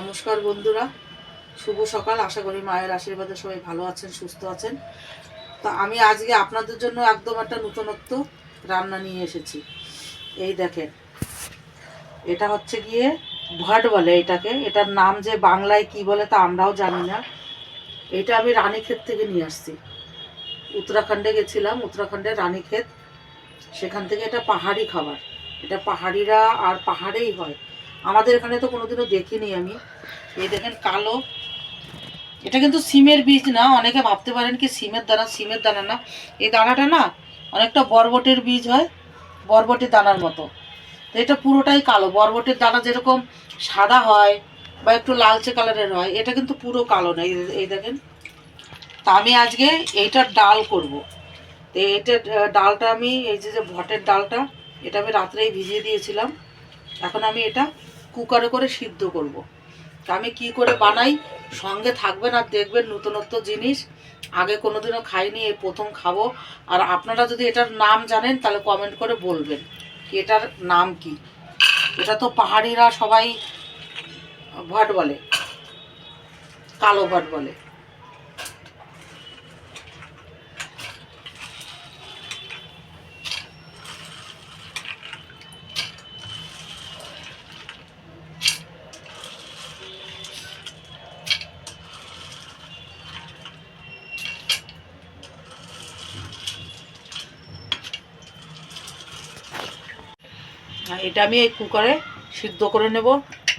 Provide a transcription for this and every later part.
নমস্কার বন্ধুরা। শুভ সকাল। আশা করি মায়ের আশীর্বাদে সবাই ভালো আছেন, সুস্থ আছেন। তো আমি আজকে আপনাদের জন্য একদম একটা নতুনত্ব রান্না নিয়ে এসেছি। এই দেখেন, এটা হচ্ছে গিয়ে ভাট বলে এটাকে। এটার নাম যে বাংলায় কি বলে তা আমরাও জানি না। এটা আমি রানীক্ষেত থেকে নিয়ে আসছি। উত্তরাখণ্ডে গেছিলাম উত্তরাখণ্ডের রানীক্ষেত। সেখান থেকে এটা পাহাড়ি খাবার। এটা পাহাড়িরা আর পাহাড়েই হয়। আমাদের এখানে তো কোনোদিনও দেখিনি আমি। এই দেখেন কালো। এটা কিন্তু সিমের বীজ না, অনেকে ভাবতে পারেন কি সিমের দানা সিমের দানা না। এই দানাটা না অনেকটা বরবটের বীজ হয়, বরবটের দানার মতো। তো এটা পুরোটাই কালো। বরবটের দানা যেরকম সাদা হয় বা একটু লালচে কালারের হয়, এটা কিন্তু পুরো কালো না। এই- দেখেন। তা আমি আজকে এইটার ডাল করব। তো এইটার ডালটা আমি, এই যে ভটের ডালটা, এটা আমি রাত্রেই ভিজিয়ে দিয়েছিলাম। এখন আমি এটা কুকারে করে সিদ্ধ করব। আমি কি করে বানাই? সঙ্গে থাকবেন আর দেখবেন নতুনত্ব জিনিস। আগে কোনোদিনও খাইনি, এই প্রথম খাব। আর আপনারা যদি এটার নাম জানেন, তাহলে কমেন্ট করে বলবেন কি এটার নাম কি? এটা তো পাহাড়িরা সবাই ভাট বলে, কালো ভাট বলে। এটা আমি এই কুকারে সিদ্ধ করে নেব।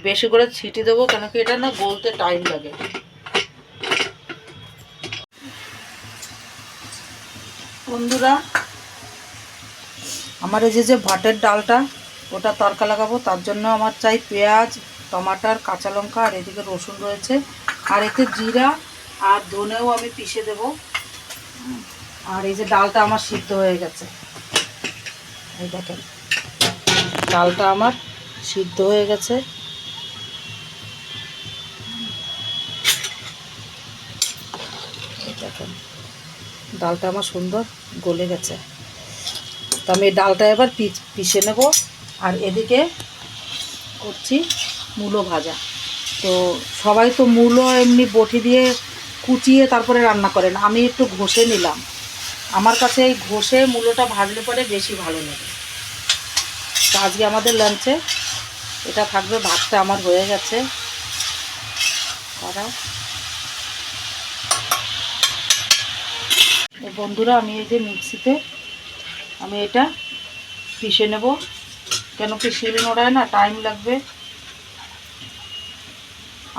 বেশি করে ছিটি দেবো, কেন কি এটা না গলতে টাইম লাগে। বন্ধুরা, আমার এই যে যে ভাতের ডালটা, ওটা তরকা লাগাবো, তার জন্য আমার চাই পেঁয়াজ, টমাটার, কাঁচা লঙ্কা, আর এদিকে রসুন রয়েছে। আর এতে জিরা আর ধনেও আমি পিষে দেব। আর এই যে ডালটা আমার সিদ্ধ হয়ে গেছে। এই দেখেন। ডালটা আমার সিদ্ধ হয়ে গেছে। দেখেন, ডালটা আমার সুন্দর গলে গেছে। তো আমি ডালটা এবার পিষে নেব, আর এদিকে করছি মূলো ভাজা। তো সবাই তো মূলো এমনি বটি দিয়ে কুচিয়ে তারপরে রান্না করেন, আমি একটু ঘষে নিলাম। আমার কাছে এই ঘষে মূলোটা ভাজলে পরে বেশি ভালো লাগে। তো আজকে আমাদের লাঞ্চে এটা থাকবে, ভাতটা আমার হয়ে গেছে। করা বন্ধুরা, আমি এই যে মিক্সিতে আমি এটা পিষে নেব। কেন কি শিল নোড়ায় না টাইম লাগবে।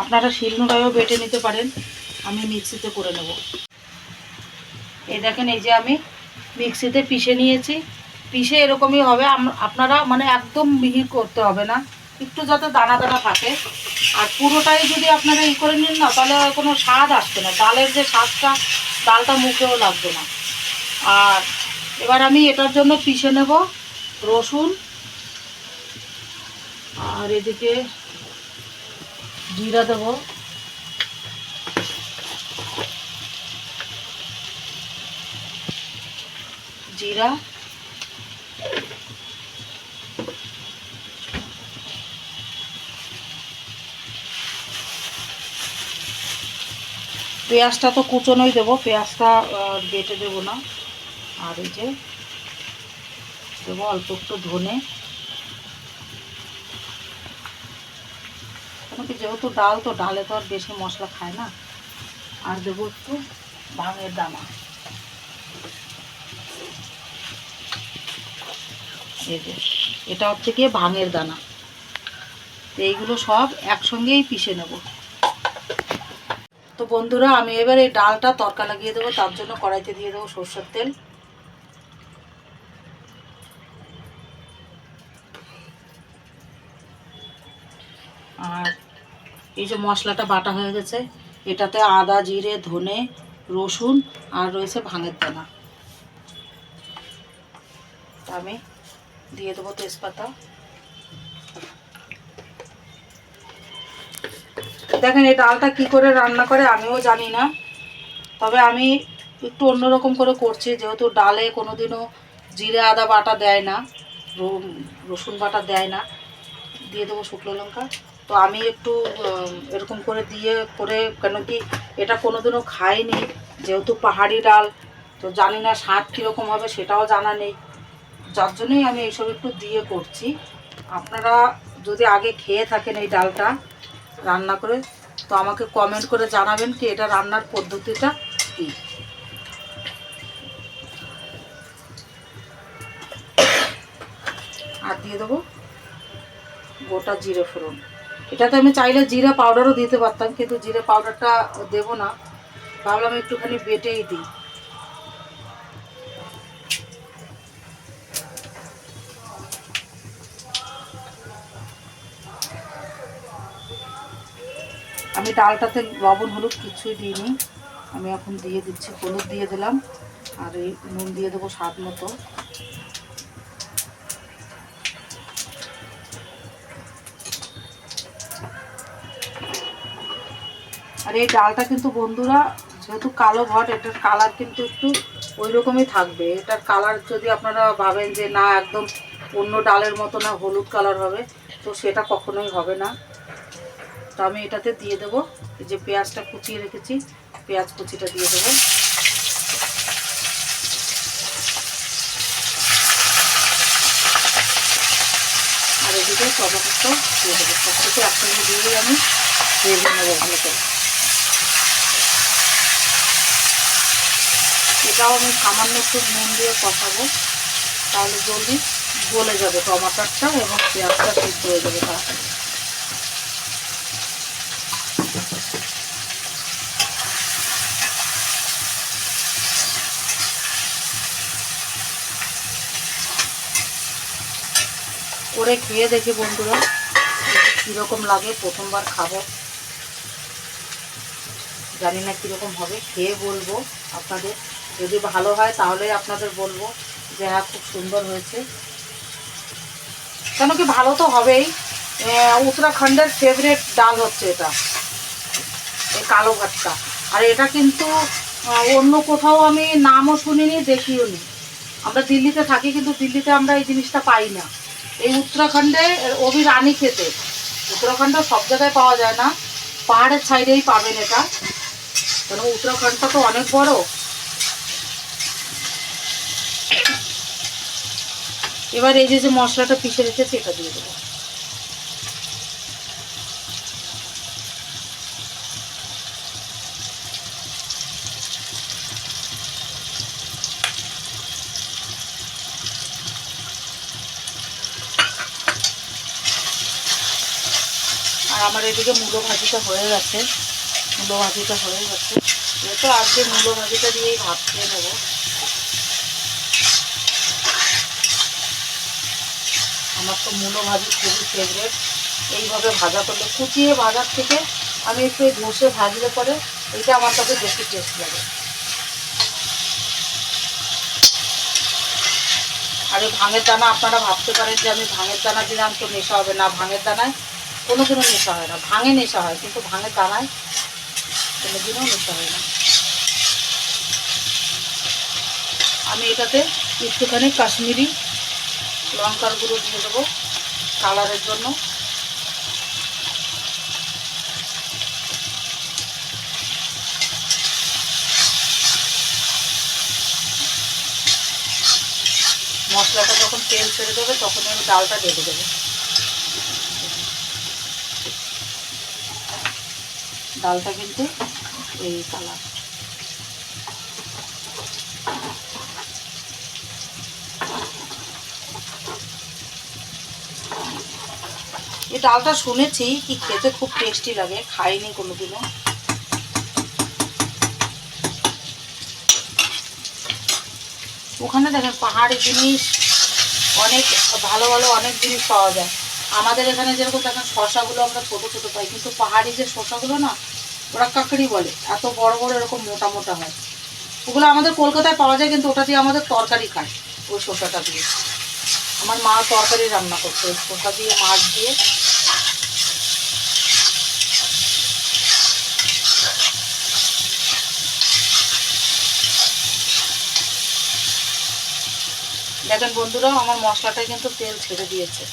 আপনারা শিল নোড়ায়ও বেটে নিতে পারেন। আমি মিক্সিতে করে নেব। এই দেখেন, এই যে আমি মিক্সিতে পিষে নিয়েছি। পিষে এরকমই হবে। আপনারা মানে একদম মিহি করতে হবে না। একটু যাতে দানা দানা থাকে। আর পুরোটাই যদি আপনারা ই করে নিন না, তাহলে কোনো স্বাদ আসবে না। ডালের যে স্বাদটা, ডালটা মুখেও লাগবে না। আর এবার আমি এটার জন্য পিষে নেব রসুন। আর এদিকে জিরা দেবো। জিরা। পেঁয়াজটা তো কুচনোই দেবো, পেঁয়াজটা বেটে দেবো না। আর এই যে দেবো অল্প একটু ধনে। কি যেহেতু ডাল, তো ডালে তো আর বেশি মশলা খায় না। আর দেবো একটু ভাঙের দানা। এই যে, এটা হচ্ছে গিয়ে ভাঙের দানা। তো এইগুলো সব একসঙ্গেই পিষে নেব। তো বন্ধুরা, আমি এবার এই ডালটা তরকা লাগিয়ে দেবো, তার জন্য কড়াইতে দিয়ে দেবো সর্ষের তেল। আর এই যে মশলাটা বাটা হয়ে গেছে, এটাতে আদা, জিরে, ধনে, রসুন আর রয়েছে ভাঙের দানা। আমি দিয়ে দেবো তেজপাতা। দেখেন, এই ডালটা কি করে রান্না করে আমিও জানি না। তবে আমি একটু অন্যরকম করে করছি, যেহেতু ডালে কোনোদিনও জিরে, আদা বাটা দেয় না, রসুন বাটা দেয় না। দিয়ে দেবো শুকনো লঙ্কা। তো আমি একটু এরকম করে দিয়ে করে, কেন কি এটা কোনোদিনও খাইনি, যেহেতু পাহাড়ি ডাল, তো জানি না স্বাদ কীরকম হবে, সেটাও জানা নেই। যার জন্যই আমি এইসব একটু দিয়ে করছি। আপনারা যদি আগে খেয়ে থাকেন এই ডালটা, রান্না করে তো আমাকে কমেন্ট করে জানাবেন কি এটা রান্নার পদ্ধতিটা কী। আর দিয়ে দেবো গোটা জিরে ফোড়ন। এটাতে আমি চাইলে জিরা পাউডারও দিতে পারতাম, কিন্তু জিরা পাউডারটা দেবো না। ভাবলাম একটুখানি বেটেই দিই। ডালটাতে লবণ, হলুদ কিছুই দিইনি। আমি এখন দিয়ে দিচ্ছি, হলুদ দিয়ে দিলাম। আর এই নুন দিয়ে দেবো স্বাদ মতো। আর এই ডালটা কিন্তু বন্ধুরা, যেহেতু কালো ভট এটার কালার কিন্তু একটু ওই রকমই থাকবে। এটার কালার যদি আপনারা ভাবেন যে না, একদম অন্য ডালের মতো না, হলুদ কালার হবে, তো সেটা কখনোই হবে না। তো আমি এটাতে দিয়ে দেবো। যে পেঁয়াজটা কুচিয়ে রেখেছি, পেঁয়াজ কুচিটা দিয়ে দেবো। আর এদিকে টমেটোটাও দিয়ে দেবো। সব একসঙ্গে দিয়ে আমি ভেজে নেব ভালো করে। এটাও আমি সামান্য একটু নুন দিয়ে কষাবো। তাহলে জলদি গলে যাবে টমাটারটা এবং পেঁয়াজটা সিদ্ধ হয়ে যাবে তাড়াতাড়ি। করে খেয়ে দেখি বন্ধুরা, কীরকম লাগে, প্রথমবার খাব। জানি না কীরকম হবে, খেয়ে বলব আপনাদের। যদি ভালো হয় তাহলেই আপনাদের বলব যে হ্যাঁ খুব সুন্দর হয়েছে। কেন কি ভালো তো হবেই। উত্তরাখণ্ডের ফেভারেট ডাল হচ্ছে এটা, এই কালো ভাতটা আর এটা কিন্তু অন্য কোথাও আমি নামও শুনিনি দেখিও নি আমরা দিল্লিতে থাকি, কিন্তু দিল্লিতে আমরা এই জিনিসটা পাই না। এই উত্তরাখণ্ডে অভি রানী খেতে। উত্তরাখণ্ড সব জায়গায় পাওয়া যায় না। পাহাড়ের সাইডেই পাবেন এটা। কেন উত্তরাখণ্ডটা তো অনেক বড়। এবার এই যে মশলাটা পিষে রেখেছে, এটা দিয়ে দেবো। আমার এদিকে মূলো ভাজিটা হয়ে গেছে। মূলো ভাজিটা হয়ে গেছে। যেহেতু আজকে মূলো ভাজিটা দিয়েই ভাত খেয়ে নেব। আমার তো মূলো ভাজি খুবই ফেভারেট এইভাবে ভাজা করলে, কুচিয়ে ভাজার থেকে আমি একটু ঘষে ভাজলে পরে এটা আমার কাছে বেশি টেস্ট লাগে। আর এই ভাঙের দানা আপনারা ভাবতে পারেন যে আমি ভাঙের দানা দিলাম তো নেশা হবে না। ভাঙের দানায় কোনো দিনও নেশা হয় না। ভাঙে নেশা হয়, কিন্তু ভাঙে দানায় কোনো দিনও নেশা হয় না। আমি এটাতে একটুখানি কাশ্মীরি লঙ্কার গুঁড়ো দিয়ে দেবো কালারের জন্য। মশলাটা যখন তেল ছেড়ে দেবে তখন আমি ডালটা ঢেলে দেবো। ডালটা কিন্তু এই কালার। এই ডালটা শুনেছি, কি খেতে খুব টেস্টি লাগে, খাইনি কোনোদিনও। ওখানে দেখেন পাহাড়ি জিনিস, অনেক ভালো ভালো অনেক জিনিস পাওয়া যায়। আমাদের এখানে যেরকম দেখেন শশাগুলো আমরা ছোটো ছোটো পাই, কিন্তু পাহাড়ি যে শশাগুলো না, ওরা কাকড়ি বলে, এত বড় বড় এরকম মোটা মোটা হয়। ওগুলো আমাদের কলকাতায় পাওয়া যায়, কিন্তু ওটা দিয়ে আমাদের তরকারি খায়, ওই শসাটা দিয়ে। আমার মা তরকারি রান্না করতো, ওই দিয়ে, মাছ দিয়ে। দেখেন বন্ধুরা, আমার মশলাটা কিন্তু তেল ছেড়ে দিয়েছে।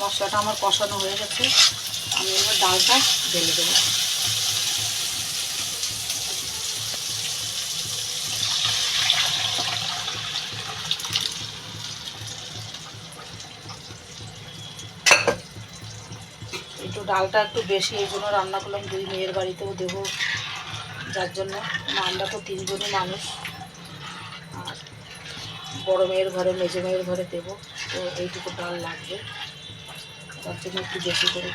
মশলাটা আমার কষানো হয়ে গেছে। আমি এবার ডালটা ঢেলে দেবো। একটু ডালটা একটু বেশি, এই জন্য রান্না করলাম দুই মেয়ের বাড়িতেও দেবো। যার জন্য আমরা তো তিনজনই মানুষ। আর বড় মেয়ের ঘরে, মেজো মেয়ের ঘরে দেবো। তো এইটুকু ডাল লাগবে। তার জন্য একটু বেশি করে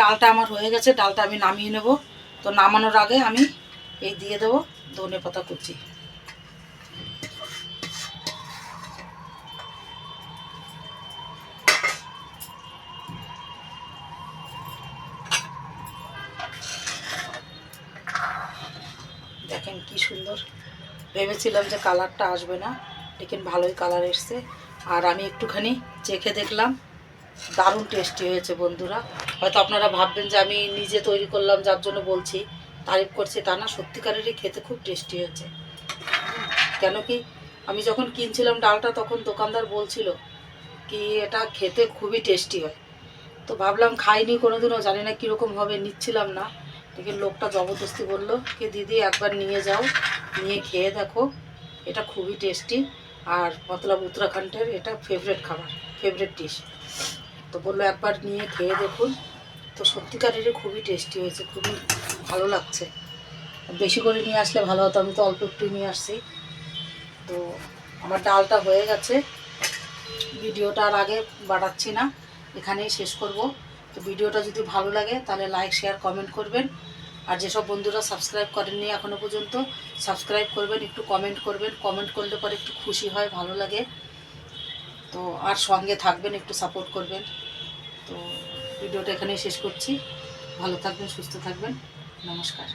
ডালটা আমার হয়ে গেছে, ডালটা আমি নামিয়ে নেব। তো নামানোর আগে আমি এই দিয়ে দেবো ধনে পাতা কুচি দেখেন কি সুন্দর ভেবেছিলাম যে কালারটা আসবে না, লেকিন ভালোই কালার এসছে। আর আমি একটুখানি চেখে দেখলাম, দারুণ টেস্টি হয়েছে বন্ধুরা। হয়তো আপনারা ভাববেন যে আমি নিজে তৈরি করলাম, যার জন্য বলছি, তারিফ করছি, তা না, সত্যিকারেরই খেতে খুব টেস্টি হয়েছে। কেন কি, আমি যখন কিনছিলাম ডালটা, তখন দোকানদার বলছিল কি, এটা খেতে খুবই টেস্টি হয়। তো ভাবলাম, খাইনি, কোনোদিনও, জানি না কীরকম হবে, নিচ্ছিলাম না। লেকিন লোকটা জবরদস্তি বলল, কি দিদি, একবার নিয়ে যাও, নিয়ে খেয়ে দেখো। এটা খুবই টেস্টি। আর মতলব উত্তরাখণ্ডের এটা ফেভারেট খাবার ফেভারেট ডিশ তো বলল, একবার নিয়ে খেয়ে দেখুন। তো সত্যিকারেরই খুবই টেস্টি হয়েছে, খুবই ভালো লাগছে। বেশি করে নিয়ে আসলে ভালো হতো, আমি তো অল্প একটু নিয়ে আসছি। তো আমার ডালটা হয়ে গেছে। ভিডিওটা আর আগে বাড়াচ্ছি না, এখানেই শেষ করব। তো ভিডিওটা যদি ভালো লাগে, তাহলে লাইক শেয়ার কমেন্ট করবেন। আর যেসব বন্ধুরা সাবস্ক্রাইব করেননি এখনও পর্যন্ত সাবস্ক্রাইব করবেন, একটু কমেন্ট করবেন। কমেন্ট করলে পরে একটু খুশি হয়, ভালো লাগে। তো আর সঙ্গে থাকবেন, একটু সাপোর্ট করবেন। তো ভিডিওটা এখানেই শেষ করছি। ভালো থাকবেন, সুস্থ থাকবেন। নমস্কার।